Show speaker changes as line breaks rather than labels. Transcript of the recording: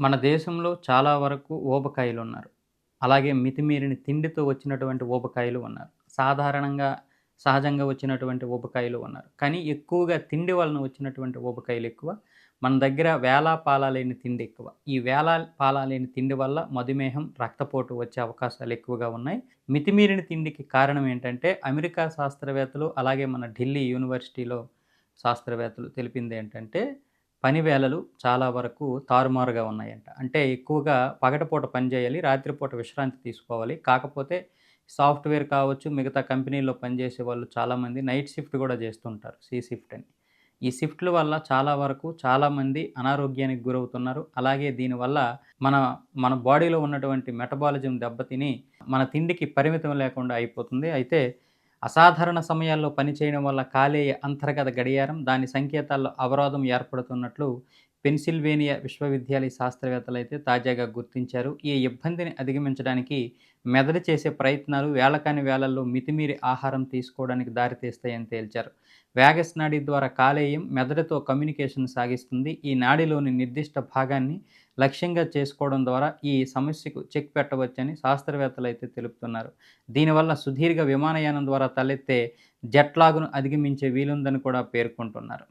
మన దేశంలో చాలా వరకు ఊబకాయలు ఉన్నారు. అలాగే మితిమీరిన తిండితో వచ్చినటువంటి ఊబకాయలు ఉన్నారు. సాధారణంగా సహజంగా వచ్చినటువంటి ఊబకాయలు ఉన్నారు. కానీ ఎక్కువగా తిండి వలన వచ్చినటువంటి ఊబకాయలు ఎక్కువ. మన దగ్గర వేలా పాలాలేని తిండి ఎక్కువ. ఈ వేలా పాలాలేని తిండి వల్ల మధుమేహం రక్తపోటు వచ్చే అవకాశాలు ఎక్కువగా ఉన్నాయి. మితిమీరిన తిండికి కారణం ఏంటంటే అమెరికా శాస్త్రవేత్తలు అలాగే మన ఢిల్లీ యూనివర్సిటీలో శాస్త్రవేత్తలు తెలిపింది ఏంటంటే పని వేళలు చాలా వరకు తారుమారుగా ఉన్నాయంట. అంటే ఎక్కువగా పగటిపూట పని చేయాలి రాత్రిపూట విశ్రాంతి తీసుకోవాలి. కాకపోతే సాఫ్ట్వేర్ కావచ్చు మిగతా కంపెనీల్లో పనిచేసే వాళ్ళు చాలామంది నైట్ షిఫ్ట్ కూడా చేస్తుంటారు సి షిఫ్ట్ అని. ఈ షిఫ్ట్ల వల్ల చాలా వరకు చాలామంది అనారోగ్యానికి గురవుతున్నారు. అలాగే దీనివల్ల మన మన బాడీలో ఉన్నటువంటి మెటబాలిజం దెబ్బతిని మన తిండికి పరిమితం లేకుండా అయిపోతుంది. అయితే అసాధారణ సమయాల్లో పనిచేయడం వల్ల కాలేయ అంతర్గత గడియారం దాని సంకేతాల్లో అవరోధం ఏర్పడుతున్నట్లు పెన్సిల్వేనియా విశ్వవిద్యాలయ శాస్త్రవేత్తలు అయితే తాజాగా గుర్తించారు. ఈ ఇబ్బందిని అధిగమించడానికి మెదడు చేసే ప్రయత్నాలు వేళకాని వేళల్లో మితిమీరి ఆహారం తీసుకోవడానికి దారితీస్తాయని తేల్చారు. వేగస్ నాడి ద్వారా కాలేయం మెదడుతో కమ్యూనికేషన్ సాగిస్తుంది. ఈ నాడిలోని నిర్దిష్ట భాగాన్ని లక్ష్యంగా చేసుకోవడం ద్వారా ఈ సమస్యకు చెక్ పెట్టవచ్చని శాస్త్రవేత్తలు అయితే తెలుపుతున్నారు. దీనివల్ల సుదీర్ఘ విమానయానం ద్వారా తలెత్తే జట్లాగును అధిగమించే వీలుందని కూడా పేర్కొంటున్నారు.